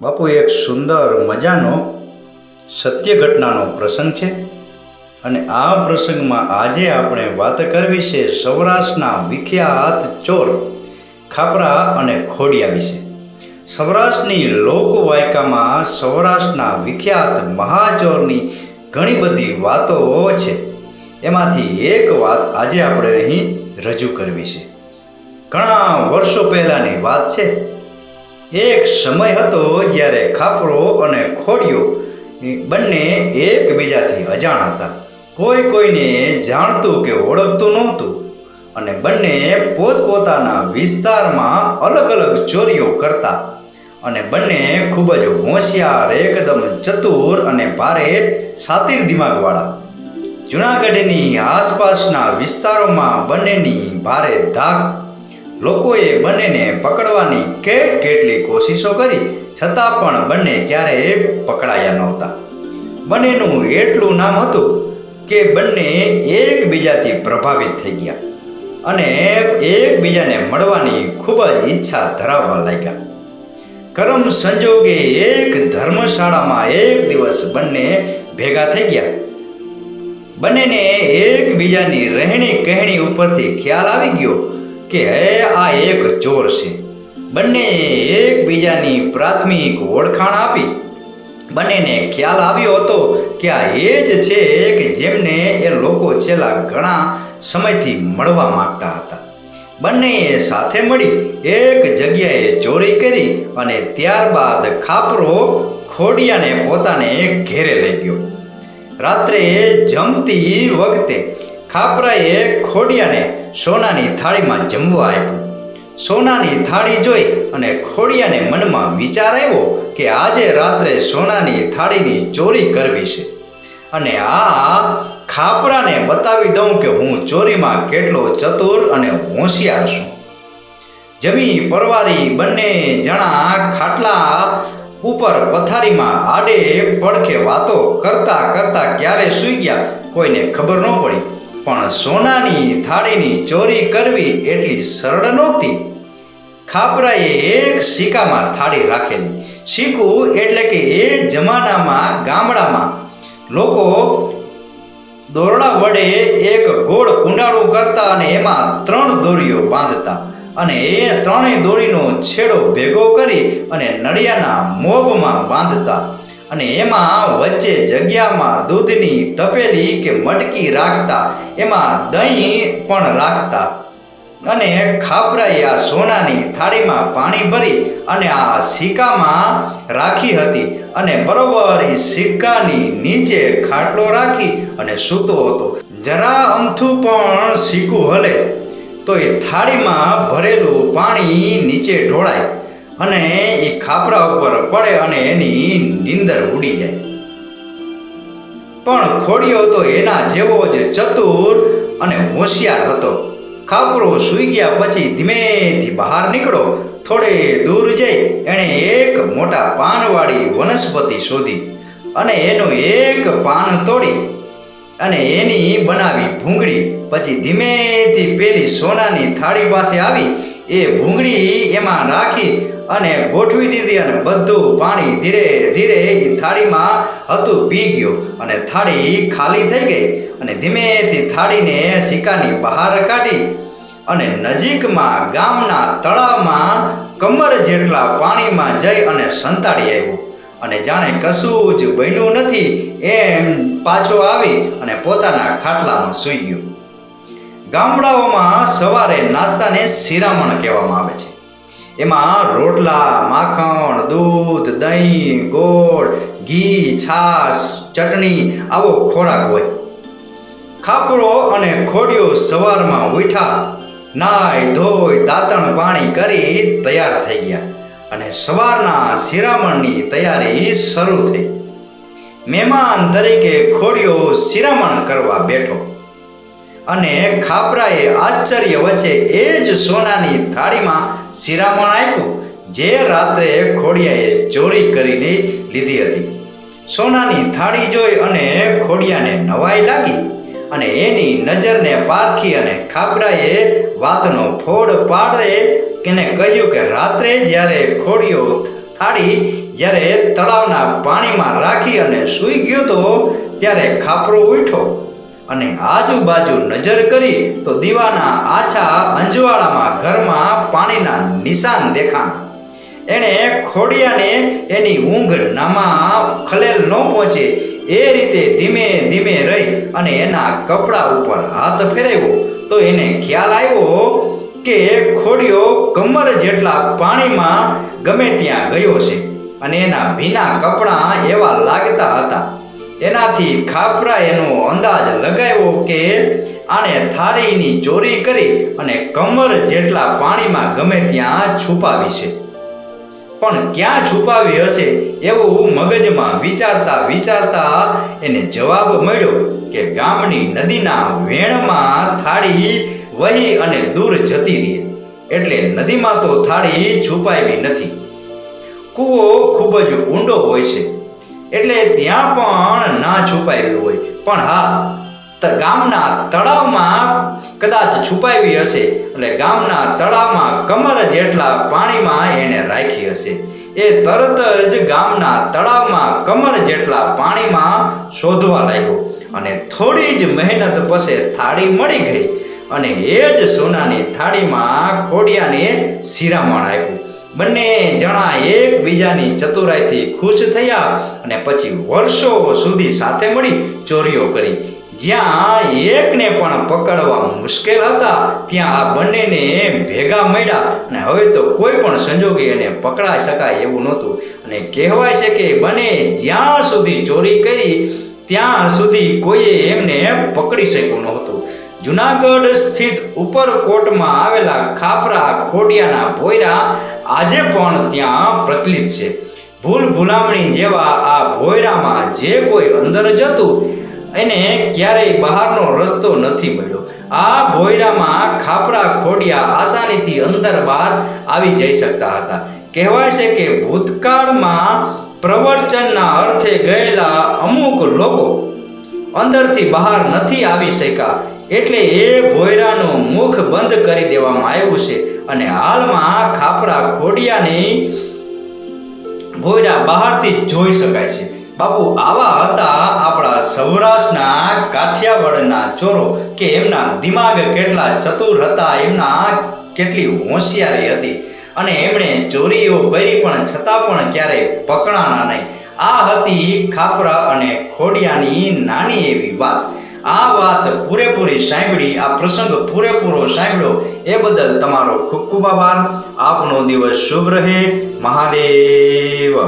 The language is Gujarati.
બાપુ, એક સુંદર મજાનો સત્ય ઘટનાનો પ્રસંગ છે અને આ પ્રસંગમાં આજે આપણે વાત કરવી છે સૌરાષ્ટ્રના વિખ્યાત ચોર ખાપરા અને ખોડિયા વિશે. સૌરાષ્ટ્રની લોકવાયકામાં સૌરાષ્ટ્રના વિખ્યાત મહાચોરની ઘણી બધી વાતો છે. એમાંથી એક વાત આજે આપણે અહીં રજૂ કરવી છે. ઘણા વર્ષો પહેલાંની વાત છે. એક સમય હતો જ્યારે ખાપરો અને ખોડિયો બંને એકબીજાથી અજાણ હતા. કોઈ કોઈને જાણતું કે ઓળખતું નહોતું અને બંને પોતપોતાના વિસ્તારમાં અલગ અલગ ચોરીઓ કરતા અને બંને ખૂબ જ હોશિયાર, એકદમ ચતુર અને ભારે સાતીર દિમાગવાળા. જૂનાગઢની આસપાસના વિસ્તારોમાં બંનેની ભારે ધાક લોકોએ બંનેને પકડવાની કેટ કેટલી કોશિશો કરી છતાં પણ બંને ક્યારેય પકડાયા નહોતા. બંનેનું એટલું નામ હતું કે બંને એકબીજાથી પ્રભાવિત થઈ ગયા અને એકબીજાને મળવાની ખૂબ જ ઈચ્છા ધરાવવા લાગ્યા. કરમ સંજોગે એક ધર્મશાળામાં એક દિવસ બંને ભેગા થઈ ગયા. બંનેને એકબીજાની રહેણી કહેણી ઉપરથી ખ્યાલ આવી ગયો કે આ એક ચોર છે. બંને એકબીજાની પ્રાથમિક ઓળખાણ આપી. બંનેને ખ્યાલ આવ્યો હતો કે આ એ જ છે કે જેમને એ લોકો છેલ્લા ઘણા સમયથી મળવા માંગતા હતા. બંનેએ સાથે મળી એક જગ્યાએ ચોરી કરી અને ત્યારબાદ ખાપરો ખોડિયાને પોતાને ઘેરે લઈ ગયો. રાત્રે જમતી વખતે ખાપરાએ ખોડિયાને સોનાની થાળીમાં જમવા આપ્યું. સોનાની થાળી જોઈ અને ખોડિયાને મનમાં વિચાર આવ્યો કે આજે રાત્રે સોનાની થાળીની ચોરી કરવી છે. અને આ ખાપરાને બતાવી દઉં કે હું ચોરીમાં કેટલો ચતુર અને હોશિયાર છું. જમી પરવારી બંને જણા ખાટલા ઉપર પથારીમાં આડે પડખે વાતો કરતા કરતા ક્યારે સૂઈ ગયા કોઈને ખબર ન પડી. પણ સોનાની થાળીની ચોરી કરવી એટલી સરળ નહોતી. ખાપરાએ એક સિક્કામાં થાળી રાખેલી. સિક્કું એટલે કે એ જમાનામાં ગામડામાં. લોકો દોરડા વડે એક ગોળ કુંડાળું કરતા અને એમાં ત્રણ દોરીઓ બાંધતા. અને એ ત્રણેય દોરીનો છેડો ભેગો કરી અને નળિયાના મોભમાં બાંધતા. અને એમાં વચ્ચે જગ્યામાં દૂધની તપેલી કે મટકી રાખતા, એમાં દહીં પણ રાખતા. અને ખાપરાએ આ સોનાની થાળીમાં પાણી ભરી અને આ સિક્કામાં રાખી હતી અને બરોબર એ સિક્કાની નીચે ખાટલો રાખી અને સૂતો હતો. જરા અમથું પણ સિક્કું હલે, તો એ થાળીમાં ભરેલું પાણી નીચે ઢોળાય. અને એ ખાપરા ઉપર પડે અને એની નીંદર ઉડી જાય. પણ ખોડિયો તો એના જેવો જ ચતુર અને હોશિયાર હતો. ખાપરો સૂઈ ગયા પછી ધીમેથી બહાર નીકળો. થોડે દૂર જઈ એણે એક મોટા પાનવાળી વનસ્પતિ શોધી અને એનું એક પાન તોડી અને એની બનાવી ભૂંગળી. પછી ધીમેથી પેલી સોનાની થાળી પાસે આવી. એ ભૂંગળી એમાં રાખી અને ગોઠવી દીધી અને બધું પાણી ધીરે ધીરે એ થાળીમાં હતું, પી ગયું. અને થાળી ખાલી થઈ ગઈ. અને ધીમેથી થાળીને સિક્કાની બહાર કાઢી અને નજીકમાં ગામના તળાવમાં કમર જેટલા પાણીમાં જઈ અને સંતાડી આવ્યું. અને જાણે કશું જ બન્યું નથી એમ પાછો આવી અને પોતાના ખાટલામાં સૂઈ ગયો. ગામડાઓમાં સવારે નાસ્તાને શિરામણ કહેવામાં આવે છે. એમાં રોટલા, માખણ, દૂધ, દહીં, ગોળ, ઘી, છાશ, ચટણી, આવો ખોરાક હોય. ખાપરો અને ખોડિયો સવારમાં ઉઠા નાય ધોઈ, દાંતણ પાણી કરી તૈયાર થઈ ગયા અને સવારના શિરામણની તૈયારી શરૂ થઈ. મહેમાન તરીકે ખોડિયો શિરામણ કરવા બેઠો. અને ખાપરાએ આશ્ચર્ય વચ્ચે એ જ સોનાની થાળીમાં શિરામણ આપ્યું, જે રાત્રે ખોડિયાએ ચોરી કરીને લીધી હતી. સોનાની થાળી જોઈ અને ખોડિયાને નવાઈ લાગી અને એની નજરને પારખી અને ખાપરાએ વાતનો ફોડ પાડે એને કહ્યું કે, રાત્રે જ્યારે ખોડિયો થાળી જ્યારે તળાવના પાણીમાં રાખી અને સૂઈ ગયો તો ત્યારે ખાપરો ઉઠ્યો. અને આજુબાજુ નજર કરી તો દીવાના આછા અંજવાળામાં ઘરમાં પાણીના નિશાન દેખાણા. એણે ખોડિયાને એની ઊંઘ નામાં ખલેલ ન પહોંચે, એ રીતે ધીમે ધીમે રહી અને એના કપડા ઉપર હાથ ફેરવ્યો. તો એને ખ્યાલ આવ્યો કે ખોડિયો કમર જેટલા પાણીમાં ગમે ત્યાં ગયો છે અને એના ભીના કપડાં એવા લાગતા હતા. એનાથી ખાપરા એનો અંદાજ લગાવ્યો કે આણે થારીની ચોરી કરી અને કમર જેટલા પાણીમાં ગમે ત્યાં છુપાવી છે. પણ ક્યાં છુપાવી હશે એવું મગજમાં વિચારતા વિચારતા એને જવાબ મળ્યો કે ગામની નદીના વેણમાં થાળી વહી અને દૂર જતી રહી, એટલે નદીમાં તો થાળી છુપાવી નથી. કૂવો ખૂબ જ ઊંડો હોય છે. એટલે ત્યાં પણ ના છુપાવી હોય. પણ હા ગામના તળાવમાં કદાચ છુપાવી હશે. એટલે ગામના તળાવમાં કમર જેટલા પાણીમાં એણે રાખી હશે. એ તરત જ ગામના તળાવમાં કમર જેટલા પાણીમાં શોધવા લાગ્યો. અને થોડી જ મહેનત પછી થાળી મળી ગઈ. અને એ જ સોનાની થાળીમાં ખોડિયાને શિરામણ આપ્યું. બંને જણા એકબીજાની ચતુરાઈથી ખુશ થયા અને પછી વર્ષો સુધી સાથે મળી ચોરીઓ કરી. જ્યાં એકને પણ પકડવા મુશ્કેલ હતા, ત્યાં આ બંનેને ભેગા મળ્યા અને હવે તો કોઈ પણ સંજોગે એને પકડાઈ શકાય એવું નહોતું. અને કહેવાય છે કે બંને જ્યાં સુધી ચોરી કરી, ત્યાં સુધી કોઈએ એમને પકડી શક્યું નહોતું. જુનાગઢ સ્થિત ઉપરકોટમાં આવેલા ખાપરા, ખોડિયાના ભોયરા આજે પણ ત્યાં પ્રચલિત છે. ભૂલ ભૂલામણી જેવા આ ભોયરામાં જે કોઈ અંદર જતું, એને ક્યારેય બહારનો રસ્તો નથી મળ્યો. આ ભોયરામાં ખાપરા, ખોડિયા આસાનીથી અંદર બહાર આવી જઈ શકતા હતા. કહેવાય છે કે ભૂતકાળમાં પ્રવચનના અર્થે ગયેલા અમુક લોકો અંદરથી બહાર નથી આવી શક્યા. એટલે એ ભોયરાનું મુખ બંધ કરી દેવામાં આવ્યું છે અને હાલમાં ખાપરા ખોડિયાની ભોયરા બહારથી જોઈ શકાય છે. બાપુ, આવા હતા આપણા સૌરાષ્ટ્રના કાઠિયાવાડના ચોરો કે એમના દિમાગ કેટલા ચતુર હતા, એમના કેટલી હોશિયારી હતી અને એમણે ચોરીઓ કરી પણ છતાં પણ ક્યારેય પકડાણા નહીં. આ હતી ખાપરા અને ખોડિયાની નાની એવી વાત. આ વાત પૂરેપૂરી સાંભળી, આ પ્રસંગ પૂરેપૂરો સાંભળ્યો એ બદલ તમારો ખૂબ ખૂબ આભાર. આપનો દિવસ શુભ રહે. મહાદેવ.